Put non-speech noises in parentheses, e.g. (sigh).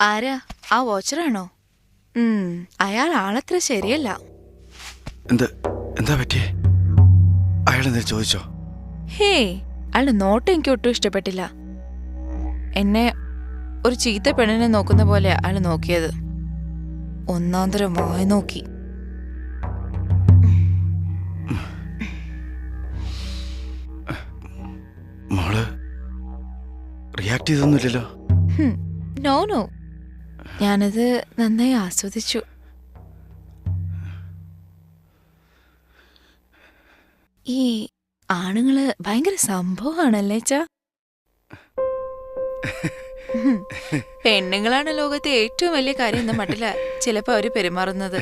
ആരാ? ആ വാച്ചറാണോ? അയാൾ ആളത്ര ശരിയല്ല. എന്താ എന്താ പറ്റിയേ? അയാൾ എന്താ ചോദിച്ചോ? ഹേ അയാളുടെ നോട്ടം എനിക്ക് ഒട്ടും ഇഷ്ടപ്പെട്ടില്ല. എന്നെ ഒരു ചീത്ത പെണ്ണിനെ നോക്കുന്ന പോലെ അയാൾ നോക്കിയത്. ഒന്നാന്തരം വായി നോക്കി. റിയാക്ട് ചെയ്തൊന്നുമില്ലല്ലോ. നോ നോ ഞാനത് നന്നായി ആസ്വദിച്ചു. ഈ ആണുങ്ങൾ ഭയങ്കര സംഭവമാണല്ലേ ചാ (laughs) പെണ്ണുങ്ങളാണ് ലോകത്തെ ഏറ്റവും വലിയ കാര്യം എന്ന മട്ടില ചിലപ്പോ അവർ പെരുമാറുന്നത്.